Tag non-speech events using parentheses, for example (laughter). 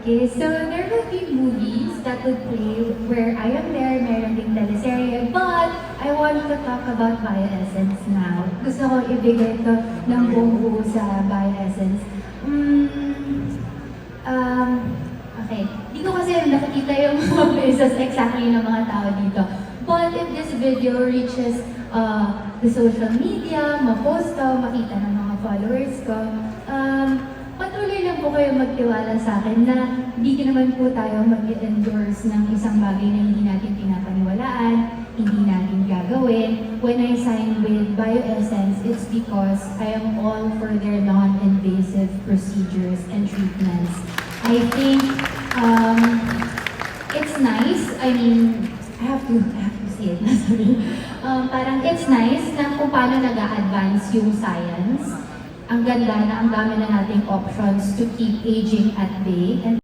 Okay, so there will be movies that would play where I am there, meron ding teleserye, but I want to talk about Bioessence now. Gusto ko ibigay ito ng buong buo sa Bioessence. Mm, um, okay, di ko kasi nakikita yung (laughs) mga exactly ng mga tao dito. But if this video reaches uh, the social media, ma-post ko, makita ng mga followers ko, po kayo magtiwala sa akin na hindi naman po tayo mag-endorse ng isang bagay na hindi natin pinapaniwalaan, hindi natin gagawin. When I sign with Bioessence, it's because I am all for their non-invasive procedures and treatments. I think um, it's nice. I mean, I have to, I have to say it. (laughs) Sorry. Um, parang it's nice na kung paano nag-a-advance yung science. Ang ganda na ang dami na nating options to keep aging at bay. And